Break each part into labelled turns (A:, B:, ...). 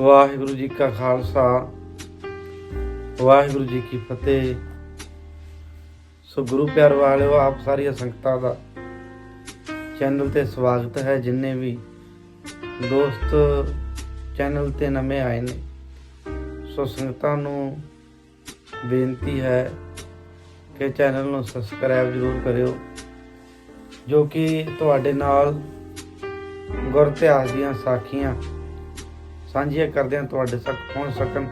A: ਵਾਹਿਗੁਰੂ ਜੀ ਕਾ ਖਾਲਸਾ, ਵਾਹਿਗੁਰੂ ਜੀ ਕੀ ਫਤਿਹ। ਸੋ ਗੁਰੂ ਪਿਆਰ ਵਾਲਿਓ, ਆਪ ਸਾਰੀਆਂ ਸੰਗਤਾਂ ਦਾ ਚੈਨਲ ਤੇ ਸਵਾਗਤ ਹੈ, ਜਿੰਨੇ ਵੀ ਦੋਸਤ ਚੈਨਲ ਤੇ ਨਵੇਂ ਆਏ ਨੇ। ਸੋ ਸੰਗਤਾਂ ਨੂੰ ਬੇਨਤੀ ਹੈ ਕਿ ਚੈਨਲ ਨੂੰ ਸਬਸਕ੍ਰਾਈਬ ਜ਼ਰੂਰ ਕਰਿਓ, ਜੋ ਕਿ ਤੁਹਾਡੇ ਨਾਲ ਗੁਰ ਇਤਿਹਾਸ ਦੀਆਂ ਸਾਖੀਆਂ ਸਾਂਝੀਆਂ ਕਰਦੇ ਹਾਂ ਤੁਹਾਡੇ ਤੱਕ ਪਹੁੰਚ ਸਕਣ।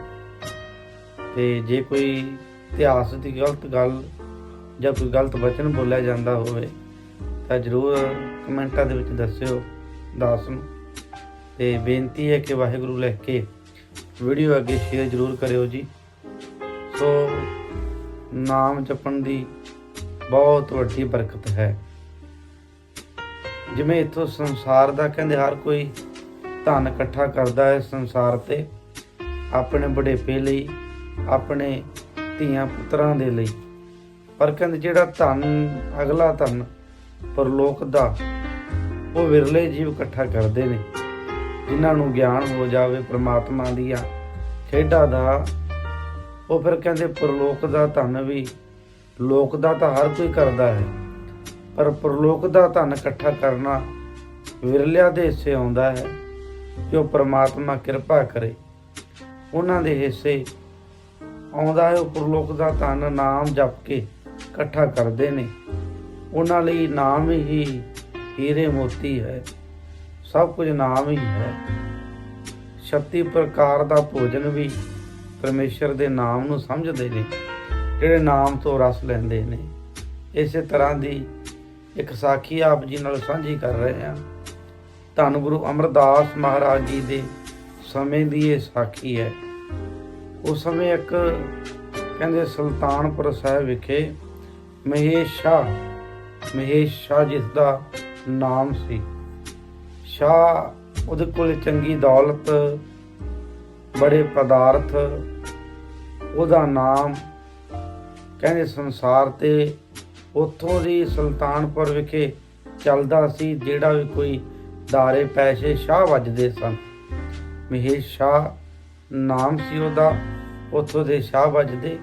A: ਤੇ ਜੇ ਕੋਈ ਇਤਿਹਾਸ ਦੀ ਗਲਤ ਗੱਲ ਜਾਂ ਕੋਈ ਗਲਤ ਵਚਨ ਬੋਲਿਆ ਜਾਂਦਾ ਹੋਵੇ, ਤਾਂ ਜਰੂਰ ਕਮੈਂਟਾਂ ਦੇ ਵਿੱਚ ਦੱਸਿਓ ਦਾਸ ਨੂੰ। ਤੇ ਬੇਨਤੀ ਹੈ ਕਿ ਵਾਹਿਗੁਰੂ ਲਿਖ ਕੇ ਵੀਡੀਓ ਅੱਗੇ ਸ਼ੇਅਰ ਜਰੂਰ ਕਰਿਓ ਜੀ। ਸੋ ਨਾਮ ਜਪਣ ਦੀ ਬਹੁਤ ਵੱਡੀ ਬਰਕਤ ਹੈ। ਜਿਵੇਂ ਇਥੋਂ ਸੰਸਾਰ ਦਾ ਕਹਿੰਦੇ ਹਰ ਕੋਈ ਧਨ ਇਕੱਠਾ ਕਰਦਾ ਹੈ ਸੰਸਾਰ ਤੇ, ਆਪਣੇ ਬੁਢੇਪੇ ਲਈ, ਆਪਣੇ ਧੀਆਂ ਪੁੱਤਰਾਂ ਦੇ ਲਈ। ਪਰ ਕਹਿੰਦੇ ਜਿਹੜਾ ਧਨ, ਅਗਲਾ ਧਨ ਪਰਲੋਕ ਦਾ, ਉਹ ਵਿਰਲੇ ਜੀਵ ਇਕੱਠਾ ਕਰਦੇ ਨੇ, ਜਿਨ੍ਹਾਂ ਨੂੰ ਗਿਆਨ ਹੋ ਜਾਵੇ ਪ੍ਰਮਾਤਮਾ ਦੀਆਂ, ਖੇਡਾਂ ਦਾ। ਉਹ ਫਿਰ ਕਹਿੰਦੇ ਪਰਲੋਕ ਦਾ ਧਨ ਵੀ, ਲੋਕ ਦਾ ਤਾਂ ਹਰ ਕੋਈ ਕਰਦਾ ਹੈ, ਪਰ ਪਰਲੋਕ ਦਾ ਧਨ ਇਕੱਠਾ ਕਰਨਾ ਵਿਰਲਿਆਂ ਦੇ ਹਿੱਸੇ ਆਉਂਦਾ ਹੈ। ਜੋ ਉਹ ਪ੍ਰਮਾਤਮਾ ਕਿਰਪਾ ਕਰੇ। ਉਹਨਾਂ ਦੇ ਹਿੱਸੇ ਆਉਂਦਾ ਹੈ, ਉਹ ਪਰਲੋਕ ਦਾ ਧਨ ਨਾਮ ਜਪ ਕੇ ਇਕੱਠਾ ਕਰਦੇ ਨੇ। ਉਹਨਾਂ ਲਈ ਨਾਮ ਹੀ ਹੀਰੇ ਮੋਤੀ ਹੈ। ਸਭ ਕੁਝ ਨਾਮ ਹੀ ਹੈ। 36 ਪ੍ਰਕਾਰ ਦਾ ਭੋਜਨ ਵੀ ਪਰਮੇਸ਼ਰ ਦੇ ਨਾਮ ਨੂੰ ਸਮਝਦੇ ਨੇ, ਜਿਹੜੇ ਨਾਮ ਤੋਂ ਰਸ ਲੈਂਦੇ ਨੇ। ਇਸੇ ਤਰ੍ਹਾਂ ਦੀ ਇੱਕ ਸਾਖੀ ਆਪ ਜੀ ਨਾਲ ਸਾਂਝੀ ਕਰ ਰਹੇ ਹਾਂ। ਧੰਨ ਗੁਰੂ ਅਮਰਦਾਸ ਮਹਾਰਾਜ ਜੀ ਦੇ ਸਮੇਂ ਦੀ ਇਹ ਸਾਖੀ ਹੈ। ਉਸ ਸਮੇਂ ਇੱਕ ਕਹਿੰਦੇ ਸੁਲਤਾਨਪੁਰ ਸਾਹਿਬ ਵਿਖੇ ਮਹੇਸ਼ ਸ਼ਾਹ ਮਹੇਸ਼ ਸ਼ਾਹ ਜਿਸ ਦਾ ਨਾਮ ਸੀ। ਸ਼ਾਹ ਉਹਦੇ ਕੋਲ ਚੰਗੀ ਦੌਲਤ, ਬੜੇ ਪਦਾਰਥ, ਉਹਦਾ ਨਾਮ ਕਹਿੰਦੇ ਸੰਸਾਰ ਤੇ ਉੱਥੋਂ ਦੀ ਸੁਲਤਾਨਪੁਰ ਵਿਖੇ ਚੱਲਦਾ ਸੀ, ਜਿਹੜਾ ਵੀ ਕੋਈ ਦਾਰੇ ਪੈਸੇ ਸ਼ਾਹ ਵੱਜਦੇ ਸਨ। ਮਹੇਸ਼ ਸ਼ਾਹ ਨਾਮ ਸੀ ਉਹਦਾ, ਉੱਥੋਂ ਦੇ ਸ਼ਾਹ ਵੱਜਦੇ।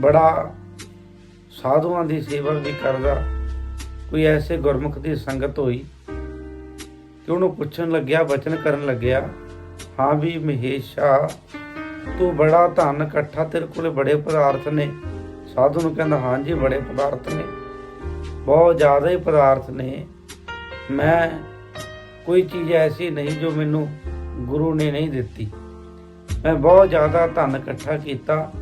A: ਬੜਾ ਸਾਧੂਆਂ ਦੀ ਸੇਵਾ ਵੀ ਕਰਦਾ। ਕੋਈ ਐਸੇ ਗੁਰਮੁਖ ਦੀ ਸੰਗਤ ਹੋਈ ਕਿ ਉਹਨੂੰ ਪੁੱਛਣ ਲੱਗਿਆ, ਬਚਨ ਕਰਨ ਲੱਗਿਆ, ਹਾਂ ਵੀ ਮਹੇਸ਼ ਸ਼ਾਹ, ਤੂੰ ਬੜਾ ਧਨ ਇਕੱਠਾ ਤੇਰੇ ਕੋਲੇ ਬੜੇ ਪਦਾਰਥ ਨੇ। ਸਾਧੂ ਨੂੰ ਕਹਿੰਦਾ ਹਾਂਜੀ ਬੜੇ ਪਦਾਰਥ ਨੇ। ਬਹੁਤ ਜ਼ਿਆਦਾ ਹੀ ਪਦਾਰਥ ਨੇ। ਮੈਂ ਕੋਈ ਚੀਜ਼ ਐਸੀ ਨਹੀਂ ਜੋ ਮੈਨੂੰ ਗੁਰੂ ਨੇ ਨਹੀਂ ਦਿੱਤੀ। ਮੈਂ ਬਹੁਤ ਜ਼ਿਆਦਾ ਧਨ ਇਕੱਠਾ ਕੀਤਾ।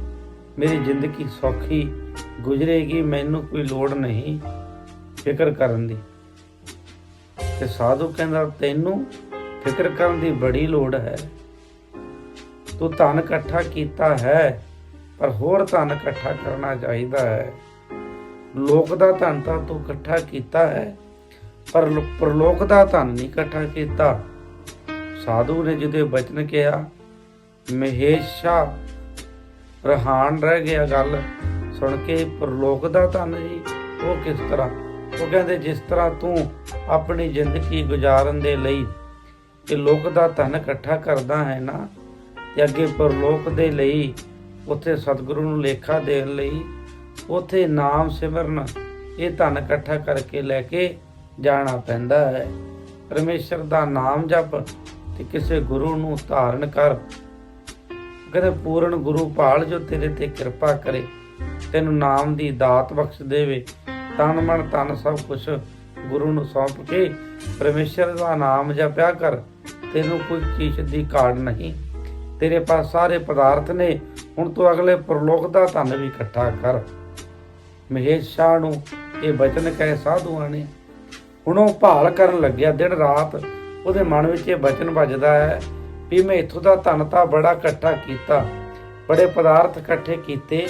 A: ਮੇਰੀ ਜ਼ਿੰਦਗੀ ਸੌਖੀ ਗੁਜ਼ਰੇਗੀ, ਮੈਨੂੰ ਕੋਈ ਲੋੜ ਨਹੀਂ ਫਿਕਰ ਕਰਨ ਦੀ। ਤੇ ਸਾਧੂ ਕਹਿੰਦਾ, ਤੈਨੂੰ ਫਿਕਰ ਕਰਨ ਦੀ ਬੜੀ ਲੋੜ ਹੈ। ਤੂੰ ਧਨ ਇਕੱਠਾ ਕੀਤਾ ਹੈ, ਪਰ ਹੋਰ ਧਨ ਇਕੱਠਾ ਕਰਨਾ ਚਾਹੀਦਾ ਹੈ। ਲੋਕ ਦਾ ਧਨ ਤਾਂ ਤੂੰ ਇਕੱਠਾ ਕੀਤਾ ਹੈ। ਪਰ ਪ੍ਰਲੋਕ ਦਾ ਧਨ ਨਹੀਂ ਇਕੱਠਾ ਕੀਤਾ। ਸਾਧੂ ਨੇ ਜਿਹਦੇ ਬਚਨ ਕਿਹਾ, ਮਹੇਸ਼ਾ, ਰਹਾਨ ਰਹਿ ਗਿਆ ਗੱਲ। ਸੁਣ ਕੇ ਪ੍ਰਲੋਕ ਦਾ ਧਨ ਜੀ ਉਹ ਕਿਸ ਤਰ੍ਹਾਂ? ਉਹ ਕਹਿੰਦੇ, ਜਿਸ ਤਰ੍ਹਾਂ ਤੂੰ ਆਪਣੀ ਜ਼ਿੰਦਗੀ ਗੁਜ਼ਾਰਨ ਦੇ ਲਈ ਇਹ ਲੋਕ ਦਾ ਧਨ ਇਕੱਠਾ ਕਰਦਾ ਹੈ ਨਾ, ਤੇ ਅੱਗੇ ਪਰਲੋਕ ਦੇ ਲਈ ਉੱਥੇ ਸਤਿਗੁਰੂ ਨੂੰ ਲੇਖਾ ਦੇਣ ਲਈ ਉੱਥੇ ਨਾਮ ਸਿਮਰਨ, ਇਹ ਧਨ ਇਕੱਠਾ ਕਰਕੇ ਲੈ ਕੇ ਜਾਣਾ ਪੈਂਦਾ ਹੈ। ਪਰਮੇਸ਼ਰ ਦਾ ਨਾਮ ਜਪ ਤੇ ਕਿਸੇ ਗੁਰੂ ਨੂੰ ਧਾਰਨ ਕਰ। ਕਦੇ ਪੂਰਨ ਗੁਰੂ ਭਾਲ ਜੋ ਤੇਰੇ ਤੇ ਕਿਰਪਾ ਕਰੇ, ਤੈਨੂੰ ਨਾਮ ਦੀ ਦਾਤ ਬਖਸ਼ ਦੇਵੇ, ਤਨ ਮਨ ਤਨ ਸਭ ਕੁਝ ਗੁਰੂ ਨੂੰ ਸੌਂਪ ਕੇ ਪਰਮੇਸ਼ਰ ਦਾ ਨਾਮ ਜਪਿਆ ਕਰ। ਤੈਨੂੰ ਕੋਈ ਚੀਜ਼ ਦੀ ਕਾੜ ਨਹੀਂ। ਤੇਰੇ ਪਾਸ ਸਾਰੇ ਪਦਾਰਥ ਨੇ। ਹੁਣ ਤੂੰ ਅਗਲੇ ਪ੍ਰਲੋਕ ਦਾ ਧਨ ਵੀ ਇਕੱਠਾ ਕਰ। ਮਹੇਸ਼ ਸ਼ਾਹ ਨੂੰ ਇਹ ਬਚਨ ਕਹੇ ਸਾਧੂਆਂ ਨੇ ਹੁਣ ਉਹ ਭਾਲ ਕਰਨ ਲੱਗਿਆ, ਦਿਨ ਰਾਤ ਉਹਦੇ ਮਨ ਵਿੱਚ ਇਹ ਵਚਨ ਵੱਜਦਾ ਹੈ ਵੀ ਮੈਂ ਇੱਥੋਂ ਦਾ ਧਨ ਤਾਂ ਬੜਾ ਇਕੱਠਾ ਕੀਤਾ, ਬੜੇ ਪਦਾਰਥ ਇਕੱਠੇ ਕੀਤੇ,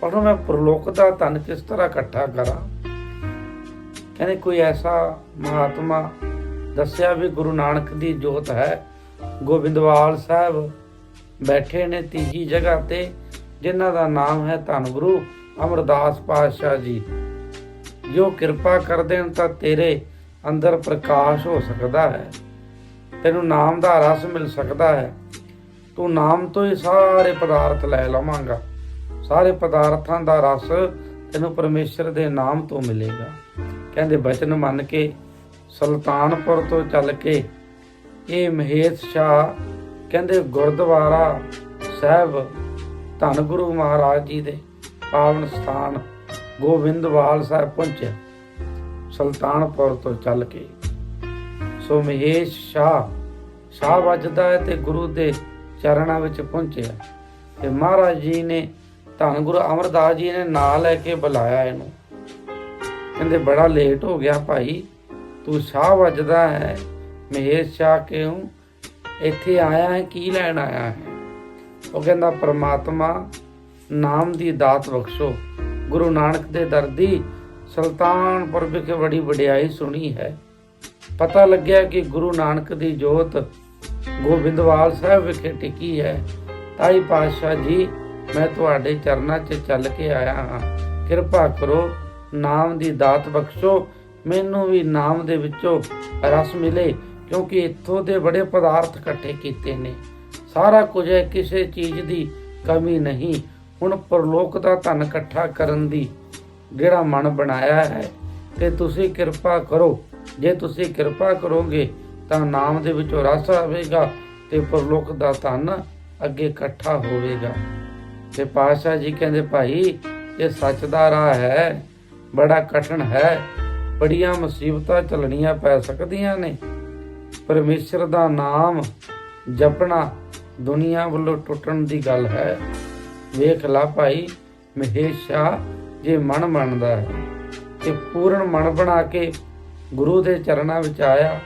A: ਪਰ ਹੁਣ ਮੈਂ ਪ੍ਰਲੋਕ ਦਾ ਧਨ ਕਿਸ ਤਰ੍ਹਾਂ ਇਕੱਠਾ ਕਰਾਂ? ਕਹਿੰਦੇ ਕੋਈ ਐਸਾ ਮਹਾਤਮਾ ਦੱਸਿਆ ਵੀ ਗੁਰੂ ਨਾਨਕ ਦੀ ਜੋਤ ਹੈ, ਗੋਬਿੰਦਵਾਲ ਸਾਹਿਬ ਬੈਠੇ ਨੇ ਤੀਜੀ ਜਗ੍ਹਾ ਤੇ, ਜਿਨ੍ਹਾਂ ਦਾ ਨਾਮ ਹੈ ਧੰਨ ਗੁਰੂ ਅਮਰਦਾਸ ਪਾਤਸ਼ਾਹ ਜੀ। ਜੋ ਕਿਰਪਾ ਕਰਦੇ ਹਨ ਤਾਂ ਤੇਰੇ ਅੰਦਰ ਪ੍ਰਕਾਸ਼ ਹੋ ਸਕਦਾ ਹੈ। ਤੈਨੂੰ ਨਾਮ ਦਾ ਰਸ ਮਿਲ ਸਕਦਾ ਹੈ। ਤੂੰ ਨਾਮ ਤੋਂ ਹੀ ਸਾਰੇ ਪਦਾਰਥ ਲੈ ਲਵਾਂਗਾ। ਸਾਰੇ ਪਦਾਰਥਾਂ ਦਾ ਰਸ ਤੈਨੂੰ ਪਰਮੇਸ਼ਰ ਦੇ ਨਾਮ ਤੋਂ ਮਿਲੇਗਾ। ਕਹਿੰਦੇ ਬਚਨ ਮੰਨ ਕੇ ਸੁਲਤਾਨਪੁਰ ਤੋਂ ਚੱਲ ਕੇ ਇਹ ਮਹੇਸ਼ ਸ਼ਾਹ ਕਹਿੰਦੇ ਗੁਰਦੁਆਰਾ ਸਾਹਿਬ ਧੰਨ ਗੁਰੂ ਮਹਾਰਾਜ ਜੀ ਦੇ ਪਾਵਨ ਸਥਾਨ ਗੋਬਿੰਦਵਾਲ ਸਾਹਿਬ ਪਹੁੰਚਿਆ। ਸੁਲਤਾਨਪੁਰ ਤੋਂ ਚੱਲ ਕੇ। ਸੋ ਮਹੇਸ਼ ਸ਼ਾਹ ਸ਼ਾਹ ਵੱਜਦਾ ਹੈ ਤੇ ਗੁਰੂ ਦੇ ਚਰਨਾਂ ਵਿੱਚ ਪਹੁੰਚਿਆ। ਤੇ ਮਹਾਰਾਜ ਜੀ ਨੇ ਧੰਨ ਗੁਰੂ ਅਮਰਦਾਸ ਜੀ ਨੇ ਨਾਂ ਲੈ ਕੇ ਬੁਲਾਇਆ ਇਹਨੂੰ। ਕਹਿੰਦੇ, ਬੜਾ ਲੇਟ ਹੋ ਗਿਆ ਭਾਈ, ਤੂੰ ਸ਼ਾਹ ਵੱਜਦਾ ਹੈ। ਮਹੇਸ਼ ਸ਼ਾਹ ਕਿਉਂ? ਇੱਥੇ ਆਇਆ ਹੈ, ਕੀ ਲੈਣ ਆਇਆ ਹੈ? ਉਹ ਕਹਿੰਦਾ, ਪ੍ਰਮਾਤਮਾ ਨਾਮ ਦੀ ਦਾਤ ਬਖਸ਼ੋ। ਗੁਰੂ ਨਾਨਕ ਦੇ ਦਰਦੀ ਸੁਲਤਾਨਪੁਰ ਵਿਖੇ ਬੜੀ ਵਡਿਆਈ ਸੁਣੀ ਹੈ। ਪਤਾ ਲੱਗਿਆ ਕਿ ਗੁਰੂ ਨਾਨਕ ਦੀ ਜੋਤ ਗੋਬਿੰਦਵਾਲ ਸਾਹਿਬ ਵਿਖੇ ਟਿਕੀ ਹੈ। ਤਾਈ ਪਾਤਸ਼ਾਹ ਜੀ, ਮੈਂ ਤੁਹਾਡੇ ਚਰਨਾਂ 'ਚ ਚੱਲ ਕੇ ਆਇਆ ਹਾਂ। ਕਿਰਪਾ ਕਰੋ, ਨਾਮ ਦੀ ਦਾਤ ਬਖਸ਼ੋ। ਮੈਨੂੰ ਵੀ ਨਾਮ ਦੇ ਵਿੱਚੋਂ ਰਸ ਮਿਲੇ, ਕਿਉਂਕਿ ਇੱਥੋਂ ਦੇ ਬੜੇ ਪਦਾਰਥ ਇਕੱਠੇ ਕੀਤੇ ਨੇ। ਸਾਰਾ ਕੁਝ ਹੈ, ਕਿਸੇ ਚੀਜ਼ ਦੀ ਕਮੀ ਨਹੀਂ। ਹੁਣ ਪਰਲੋਕ ਦਾ ਧਨ ਇਕੱਠਾ ਕਰਨ ਦੀ ਜਿਹੜਾ ਮਨ ਬਣਾਇਆ ਹੈ, ਤੇ ਤੁਸੀਂ ਕਿਰਪਾ ਕਰੋ। ਜੇ ਤੁਸੀਂ ਕਿਰਪਾ ਕਰੋਗੇ, ਤਾਂ ਨਾਮ ਦੇ ਵਿੱਚੋਂ ਰਸ ਆਵੇਗਾ ਤੇ ਪਰਲੋਕ ਦਾ ਧਨ ਅੱਗੇ ਇਕੱਠਾ ਹੋਵੇਗਾ। ਤੇ ਪਾਤਸ਼ਾਹ ਜੀ ਕਹਿੰਦੇ, ਭਾਈ, ਇਹ ਸੱਚ ਦਾ ਰਾਹ ਹੈ, ਬੜਾ ਕਠਿਨ ਹੈ, ਬੜੀਆਂ ਮੁਸੀਬਤਾਂ ਚੱਲਣੀਆਂ ਪੈ ਸਕਦੀਆਂ ਨੇ। ਪਰਮੇਸ਼ਰ ਦਾ ਨਾਮ ਜਪਣਾ ਦੁਨੀਆ ਵੱਲੋਂ ਟੁੱਟਣ ਦੀ ਗੱਲ ਹੈ। ਵੇਖ ਲਾ ਭਾਈ, ਮਹੇਸ਼ਾ ਜੇ ਮਨ ਮੰਨਦਾ ਹੈ ਤੇ ਪੂਰਨ ਮਨ ਬਣਾ ਕੇ ਗੁਰੂ ਦੇ ਚਰਨਾਂ ਵਿੱਚ ਆਇਆ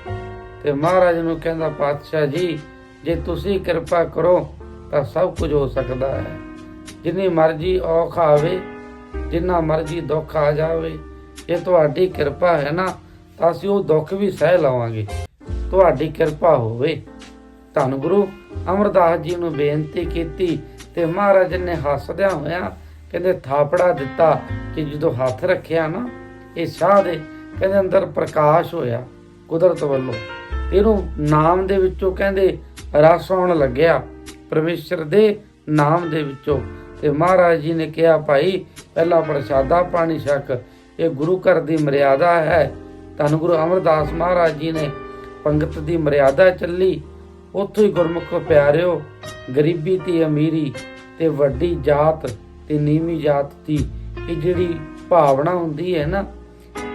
A: ਤੇ ਮਹਾਰਾਜ ਨੂੰ ਕਹਿੰਦਾ, ਪਾਤਸ਼ਾਹ ਜੀ, ਜੇ ਤੁਸੀਂ ਕਿਰਪਾ ਕਰੋ ਤਾਂ ਸਭ ਕੁਝ ਹੋ ਸਕਦਾ ਹੈ। ਜਿੰਨੀ ਮਰਜ਼ੀ ਔਖ ਆਵੇ, ਜਿੰਨਾ ਮਰਜ਼ੀ ਦੁੱਖ ਆ ਜਾਵੇ, ਜੇ ਤੁਹਾਡੀ ਕਿਰਪਾ ਹੈ ਨਾ, ਤਾਂ ਅਸੀਂ ਉਹ ਦੁੱਖ ਵੀ ਸਹਿ ਲਵਾਂਗੇ। ਤੁਹਾਡੀ ਕਿਰਪਾ ਹੋਵੇ। ਧੰਨ ਗੁਰੂ ਅਮਰਦਾਸ ਜੀ ਨੂੰ ਬੇਨਤੀ ਕੀਤੀ ਤੇ ਮਹਾਰਾਜ ਨੇ ਹੱਸਦਿਆਂ ਹੋਇਆਂ ਕਹਿੰਦੇ ਥਾਪੜਾ ਦਿੱਤਾ ਕਿ ਜਦੋਂ ਹੱਥ ਰੱਖਿਆ ਨਾ, ਇਹ ਸ਼ਾਹ ਦੇ ਕਹਿੰਦੇ ਅੰਦਰ ਪ੍ਰਕਾਸ਼ ਹੋਇਆ ਕੁਦਰਤ ਵੱਲੋਂ। ਇਹਨੂੰ ਨਾਮ ਦੇ ਵਿੱਚੋਂ ਕਹਿੰਦੇ ਰਸ ਆਉਣ ਲੱਗਿਆ, ਪਰਮੇਸ਼ਰ ਦੇ ਨਾਮ ਦੇ ਵਿੱਚੋਂ। ਤੇ ਮਹਾਰਾਜ ਜੀ ਨੇ ਕਿਹਾ, ਭਾਈ, ਪਹਿਲਾ ਪ੍ਰਸ਼ਾਦਾ ਪਾਣੀ ਛਕ, ਇਹ ਗੁਰੂ ਘਰ ਦੀ ਮਰਿਆਦਾ ਹੈ। ਧੰਨ ਗੁਰੂ ਅਮਰਦਾਸ ਮਹਾਰਾਜ ਜੀ ਨੇ ਪੰਗਤ ਦੀ ਮਰਿਆਦਾ ਚੱਲੀ। ਉੱਥੋਂ ਹੀ ਗੁਰਮੁਖ ਪਿਆਰਿਓ, ਗਰੀਬੀ ਤੇ ਅਮੀਰੀ ਤੇ ਵੱਡੀ ਜਾਤ ਤੇ ਨੀਵੀਂ ਜਾਤ ਦੀ ਇਹ ਜਿਹੜੀ ਭਾਵਨਾ ਹੁੰਦੀ ਹੈ ਨਾ,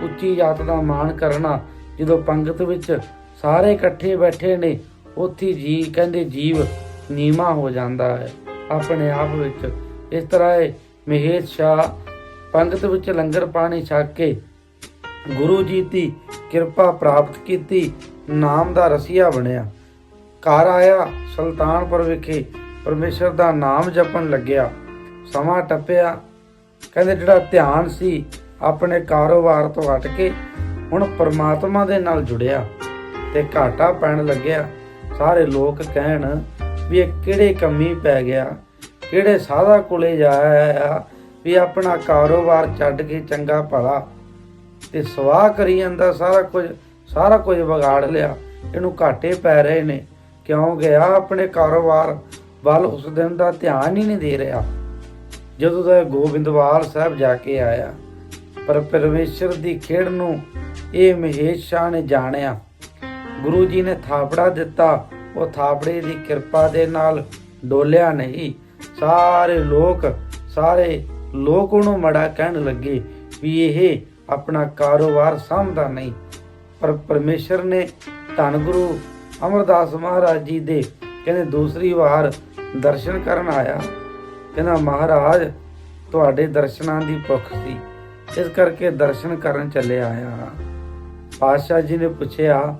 A: ਉੱਚੀ ਜਾਤ ਦਾ ਮਾਣ ਕਰਨਾ, ਜਦੋਂ ਪੰਗਤ ਵਿੱਚ ਸਾਰੇ ਇਕੱਠੇ ਬੈਠੇ ਨੇ, ਉੱਥੇ ਜੀ ਕਹਿੰਦੇ ਜੀਵ ਨੀਮਾ ਹੋ ਜਾਂਦਾ ਹੈ, ਆਪਣੇ ਆਪ ਵਿੱਚ। ਇਸ ਤਰ੍ਹਾਂ ਇਹ ਮਹੇਸ਼ ਸ਼ਾਹ ਪੰਗਤ ਵਿੱਚ ਲੰਗਰ ਪਾਣੀ ਛਕ ਕੇ ਗੁਰੂ ਜੀ ਦੀ ਕਿਰਪਾ ਪ੍ਰਾਪਤ ਕੀਤੀ, ਨਾਮ ਦਾ ਰਸੀਆ ਬਣਿਆ। ਘਰ ਆਇਆ, ਸੁਲਤਾਨਪੁਰ ਵਿਖੇ ਪਰਮੇਸ਼ਰ ਦਾ ਨਾਮ ਜਪਣ ਲੱਗਿਆ। ਸਮਾਂ ਟੱਪਿਆ। ਕਹਿੰਦੇ ਜਿਹੜਾ ਧਿਆਨ ਸੀ ਆਪਣੇ ਕਾਰੋਬਾਰ ਤੋਂ ਹਟ ਕੇ ਹੁਣ ਪਰਮਾਤਮਾ ਦੇ ਨਾਲ ਜੁੜਿਆ ਤੇ ਘਾਟਾ ਪੈਣ ਲੱਗਿਆ। ਸਾਰੇ ਲੋਕ ਕਹਿਣ ਵੀ ਇਹ ਕਿਹੜੇ ਕੰਮੀ ਪੈ ਗਿਆ, ਕਿਹੜੇ ਸਾਧਾ ਕੋਲੇ ਜਾਇਆ ਵੀ ਆਪਣਾ ਕਾਰੋਬਾਰ ਛੱਡ ਕੇ ਚੰਗਾ ਭਲਾ। ਤੇ ਸਵਾਹ ਕਰੀ ਜਾਂਦਾ, ਸਾਰਾ ਕੁਝ ਸਾਰਾ ਕੁਝ ਵਿਗਾੜ ਲਿਆ। ਇਹਨੂੰ ਘਾਟੇ ਪੈ ਰਹੇ ਨੇ। ਕਿਉਂ ਗਿਆ ਆਪਣੇ ਕਾਰੋਬਾਰ? ਵੱਲ ਉਸ ਦਿਨ ਦਾ ਧਿਆਨ ਹੀ ਨਹੀਂ ਦੇ ਰਿਹਾ। ਜਦੋਂ ਦਾ ਗੋਬਿੰਦਵਾਲ ਸਾਹਿਬ ਜਾ ਕੇ ਆਇਆ, ਪਰ ਪਰਮੇਸ਼ਰ ਦੀ ਖੇਡ ਨੂੰ ਇਹ ਮਹੇਸ਼ ਸ਼ਾਹ ਨੇ ਜਾਣਿਆ। ਗੁਰੂ ਜੀ ਨੇ ਥਾਪੜਾ ਦਿੱਤਾ, ਉਹ ਥਾਪੜੇ ਦੀ ਕਿਰਪਾ ਦੇ ਨਾਲ ਡੋਲਿਆ ਨਹੀਂ। ਸਾਰੇ ਲੋਕ ਸਾਰੇ ਲੋਕ ਉਹਨੂੰ ਮੜਾ ਕਹਿਣ ਲੱਗੇ ਵੀ ਇਹ ਆਪਣਾ ਕਾਰੋਬਾਰ ਸੰਭਦਾ ਨਹੀਂ। ਪਰ ਪਰਮੇਸ਼ਰ ਨੇ ਧੰਨ ਗੁਰੂ ਅਮਰਦਾਸ ਮਹਾਰਾਜ ਜੀ ਦੇ ਕਹਿੰਦੇ ਦੂਸਰੀ ਵਾਰ ਦਰਸ਼ਨ ਕਰਨ ਆਇਆ। ਕਹਿੰਦਾ ਮਹਾਰਾਜ, ਤੁਹਾਡੇ ਦਰਸ਼ਨਾਂ ਦੀ ਭੁੱਖ ਸੀ। ਇਸ ਕਰਕੇ ਦਰਸ਼ਨ ਕਰਨ ਚੱਲੇ ਆਇਆ ਹਾਂ। ਪਾਤਸ਼ਾਹ ਜੀ ਨੇ ਪੁੱਛਿਆ,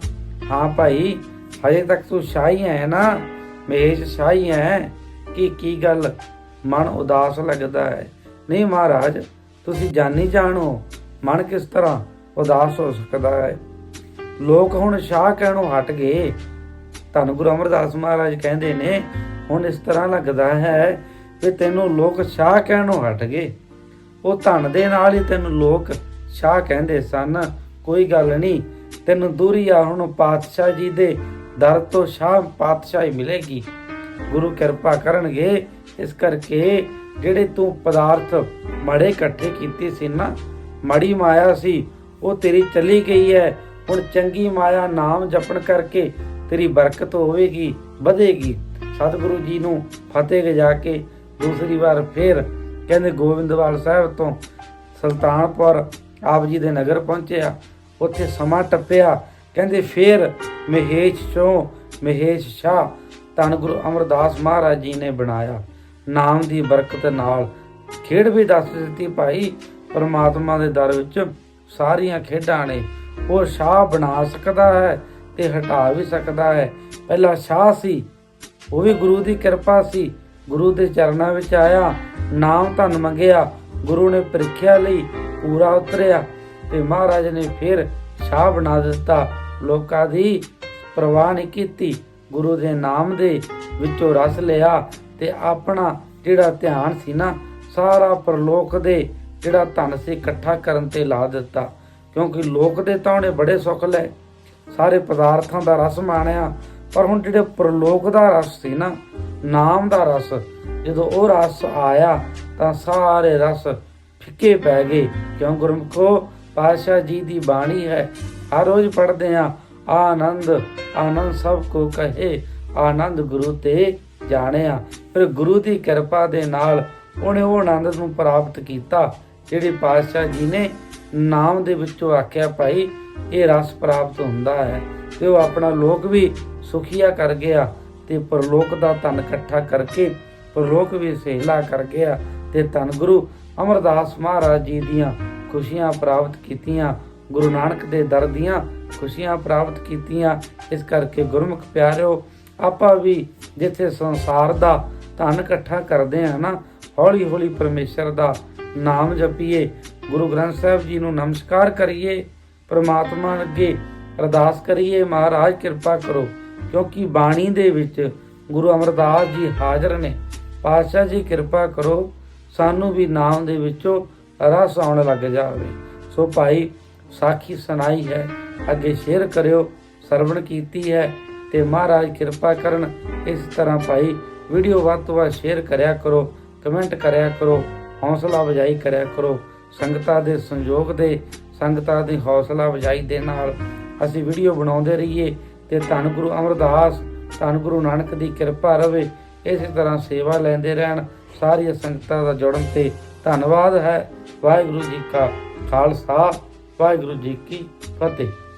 A: ਹਾਂ ਭਾਈ, ਹਜੇ ਤੱਕ ਤੂੰ ਸ਼ਾਹੀ ਹੈ ਨਾ? ਮਹੇਸ਼ ਸ਼ਾਹੀ ਹੈ? ਕੀ ਕੀ ਗੱਲ? ਮਨ ਉਦਾਸ ਲੱਗਦਾ ਹੈ। ਨਹੀਂ ਮਹਾਰਾਜ, ਤੁਸੀਂ ਜਾਣੀ ਜਾਣੋ, ਮਨ ਕਿਸ ਤਰ੍ਹਾਂ ਉਦਾਸ ਹੋ ਸਕਦਾ ਹੈ? ਲੋਕ ਹੁਣ ਸ਼ਾਹ ਕਹਿਣੋਂ ਹਟ ਗਏ। ਧੰਨ ਗੁਰੂ ਅਮਰਦਾਸ ਮਹਾਰਾਜ ਕਹਿੰਦੇ ਨੇ, ਹੁਣ ਇਸ ਤਰ੍ਹਾਂ ਲੱਗਦਾ ਹੈ ਕਿ ਤੈਨੂੰ ਲੋਕ ਸ਼ਾਹ ਕਹਿਣੋਂ ਹਟ ਗਏ। ਉਹ ਧਨ ਦੇ ਨਾਲ ਹੀ ਤੈਨੂੰ ਲੋਕ ਸ਼ਾਹ ਕਹਿੰਦੇ ਸਨ। ਕੋਈ ਗੱਲ ਨਹੀਂ, ਤੈਨੂੰ ਦੂਰੀ ਆ, ਹੁਣ ਪਾਤਸ਼ਾਹ ਜੀ ਦੇ ਦਰ ਤੋਂ ਸ਼ਾਹ ਪਾਤਸ਼ਾਹੀ ਮਿਲੇਗੀ। ਗੁਰੂ ਕਿਰਪਾ ਕਰਨਗੇ। ਇਸ ਕਰਕੇ ਜਿਹੜੇ ਤੂੰ ਪਦਾਰਥ ਮੜੇ ਇਕੱਠੇ ਕੀਤੇ ਸੀ ਨਾ, ਮੜੀ ਮਾਇਆ ਸੀ, ਉਹ ਤੇਰੀ ਚਲੀ ਗਈ ਹੈ ਹੁਣ ਚੰਗੀ ਮਾਇਆ ਨਾਮ ਜਪਣ ਕਰਕੇ ਤੇਰੀ ਬਰਕਤ ਹੋਵੇਗੀ, ਵਧੇਗੀ। ਸਤਿਗੁਰੂ ਜੀ ਨੂੰ ਫਤਿਹ ਗਜਾ ਕੇ ਦੂਸਰੀ ਵਾਰ ਫਿਰ ਕਹਿੰਦੇ ਗੋਬਿੰਦਵਾਲ ਸਾਹਿਬ ਤੋਂ ਸੁਲਤਾਨਪੁਰ ਆਪ ਜੀ ਦੇ ਨਗਰ ਪਹੁੰਚਿਆ। ਉੱਥੇ ਸਮਾਂ ਟੱਪਿਆ। ਕਹਿੰਦੇ ਫਿਰ ਮਹੇਸ਼ ਚੋਂ ਮਹੇਸ਼ ਸ਼ਾਹ ਧੰਨ ਗੁਰੂ ਅਮਰਦਾਸ ਮਹਾਰਾਜ ਜੀ ਨੇ ਬਣਾਇਆ। ਨਾਮ ਦੀ ਬਰਕਤ ਨਾਲ ਖੇਡ ਵੀ ਦੱਸ ਦਿੱਤੀ ਭਾਈ। ਪਰਮਾਤਮਾ ਦੇ ਦਰ ਵਿੱਚ ਸਾਰੀਆਂ ਖੇਡਾਂ ਨੇ। ਉਹ ਸ਼ਾਹ ਬਣਾ ਸਕਦਾ ਹੈ ਤੇ ਹਟਾ ਵੀ ਸਕਦਾ ਹੈ। ਪਹਿਲਾ ਸ਼ਾਹ ਸੀ, ਉਹ ਵੀ ਗੁਰੂ ਦੀ ਕਿਰਪਾ ਸੀ। ਗੁਰੂ ਦੇ ਚਰਨਾਂ ਵਿੱਚ ਆਇਆ, ਨਾਮ ਧਨ ਮੰਗਿਆ, ਗੁਰੂ ਨੇ ਪ੍ਰੀਖਿਆ ਲਈ ਪੂਰਾ ਉਤਰਿਆ ਤੇ ਮਹਾਰਾਜ ਨੇ ਫਿਰ ਸ਼ਾਹ ਬਣਾ ਦਿੱਤਾ। ਲੋਕਾਂ ਦੀ ਪ੍ਰਵਾਹ ਨਹੀਂ ਕੀਤੀ, ਗੁਰੂ ਦੇ ਨਾਮ ਦੇ ਵਿੱਚੋਂ ਰਸ ਲਿਆ ਤੇ ਆਪਣਾ ਜਿਹੜਾ ਧਿਆਨ ਸੀ ਨਾ, ਸਾਰਾ ਪਰਲੋਕ ਦੇ ਜਿਹੜਾ ਧਨ ਸੀ ਇਕੱਠਾ ਕਰਨ ਤੇ ਲਾ ਦਿੱਤਾ। ਕਿਉਂਕਿ ਲੋਕ ਦੇ ਤਾਂ ਉਹਨੇ ਬੜੇ ਸੁੱਖ ਲਏ, ਸਾਰੇ ਪਦਾਰਥਾਂ ਦਾ ਰਸ ਮਾਣਿਆ, ਪਰ ਹੁਣ ਜਿਹੜੇ ਪ੍ਰਲੋਕ ਦਾ ਰਸ ਸੀ ਨਾ ਨਾਮ ਦਾ ਰਸ। ਜਦੋਂ ਉਹ ਰਸ ਆਇਆ ਤਾਂ ਸਾਰੇ ਰਸ ਫਿੱਕੇ ਪੈ ਗਏ। ਕਿਉਂ ਗੁਰਮੁਖੋ, ਪਾਤਸ਼ਾਹ ਜੀ ਦੀ ਬਾਣੀ ਹੈ, ਹਰ ਰੋਜ਼ ਪੜ੍ਹਦੇ ਆ, ਆਨੰਦ ਆਨੰਦ ਸਭ ਕੋ ਕਹੇ, ਆਨੰਦ ਗੁਰੂ ਤੇ ਜਾਣਿਆ। ਫਿਰ ਗੁਰੂ ਦੀ ਕਿਰਪਾ ਦੇ ਨਾਲ ਉਹਨੇ ਉਹ ਆਨੰਦ ਨੂੰ ਪ੍ਰਾਪਤ ਕੀਤਾ, ਜਿਹੜੇ ਪਾਤਸ਼ਾਹ ਜੀ ਨੇ ਨਾਮ ਦੇ ਵਿੱਚੋਂ ਆਖਿਆ, ਭਾਈ, ਇਹ ਰਸ ਪ੍ਰਾਪਤ ਹੁੰਦਾ ਹੈ। ਤੇ ਉਹ ਆਪਣਾ ਲੋਕ ਵੀ ਸੁਖੀਆ ਕਰ ਗਿਆ। ਤੇ ਪਰਲੋਕ ਦਾ ਧਨ ਇਕੱਠਾ ਕਰਕੇ ਪਰਲੋਕ ਵੀ ਸਹਿਲਾ ਕਰ ਗਿਆ ਤੇ ਧੰਨ ਗੁਰੂ ਅਮਰਦਾਸ ਮਹਾਰਾਜ ਜੀ ਦੀਆਂ ਖੁਸ਼ੀਆਂ ਪ੍ਰਾਪਤ ਕੀਤੀਆਂ, ਗੁਰੂ ਨਾਨਕ ਦੇ ਦਰ ਦੀਆਂ ਖੁਸ਼ੀਆਂ ਪ੍ਰਾਪਤ ਕੀਤੀਆਂ। ਇਸ ਕਰਕੇ ਗੁਰਮੁਖ ਪਿਆਰਿਓ, ਆਪਾਂ ਵੀ ਜਿੱਥੇ ਸੰਸਾਰ ਦਾ ਧਨ ਇਕੱਠਾ ਕਰਦੇ ਹਾਂ ਨਾ ਹੌਲੀ ਹੌਲੀ ਪਰਮੇਸ਼ਰ ਦਾ ਨਾਮ ਜਪੀਏ, ਗੁਰੂ ਗ੍ਰੰਥ ਸਾਹਿਬ ਜੀ ਨੂੰ ਨਮਸਕਾਰ ਕਰੀਏ, ਪ੍ਰਮਾਤਮਾ ਅੱਗੇ ਅਰਦਾਸ ਕਰੀਏ, ਮਹਾਰਾਜ ਕਿਰਪਾ ਕਰੋ। ਕਿਉਂਕਿ ਬਾਣੀ ਦੇ ਵਿੱਚ ਗੁਰੂ ਅਮਰਦਾਸ ਜੀ ਹਾਜ਼ਰ ਨੇ। ਪਾਤਸ਼ਾਹ ਜੀ, ਕਿਰਪਾ ਕਰੋ, ਸਾਨੂੰ ਵੀ ਨਾਮ ਦੇ ਵਿੱਚੋਂ ਰਸ ਆਉਣ ਲੱਗ ਜਾਵੇ। ਸੋ ਭਾਈ, ਸਾਖੀ ਸੁਣਾਈ ਹੈ, ਅੱਗੇ ਸ਼ੇਅਰ ਕਰਿਓ, ਸਰਵਣ ਕੀਤੀ ਹੈ ਤੇ ਮਹਾਰਾਜ ਕਿਰਪਾ ਕਰਨ, ਇਸ ਤਰ੍ਹਾਂ ਭਾਈ, ਵੀਡੀਓ ਵੱਧ ਤੋਂ ਵੱਧ ਸ਼ੇਅਰ ਕਰਿਆ ਕਰੋ, ਕਮੈਂਟ ਕਰਿਆ ਕਰੋ, ਹੌਸਲਾ ਵਜਾਈ ਕਰਿਆ ਕਰੋ, ਸੰਗਤਾਂ ਦੇ ਸੰਯੋਗ ਦੇ, ਸੰਗਤਾਂ ਦੀ ਹੌਸਲਾ ਵਜਾਈ ਦੇ ਨਾਲ ਅਸੀਂ ਵੀਡੀਓ ਬਣਾਉਂਦੇ ਰਹੀਏ। ਤੇ ਧੰਨ ਗੁਰੂ ਅਮਰਦਾਸ, ਧੰਨ ਗੁਰੂ ਨਾਨਕ ਦੀ ਕਿਰਪਾ ਰਵੇ, ਇਸੇ ਤਰ੍ਹਾਂ ਸੇਵਾ ਲੈਂਦੇ ਰਹਿਣ, ਸਾਰੀਆਂ ਸੰਗਤਾਂ ਦਾ ਜੁੜਨ ਤੇ ਧੰਨਵਾਦ ਹੈ। ਵਾਹਿਗੁਰੂ ਜੀ ਕਾ ਖਾਲਸਾ, ਵਾਹਿਗੁਰੂ ਜੀ ਕੀ ਫਤਿਹ।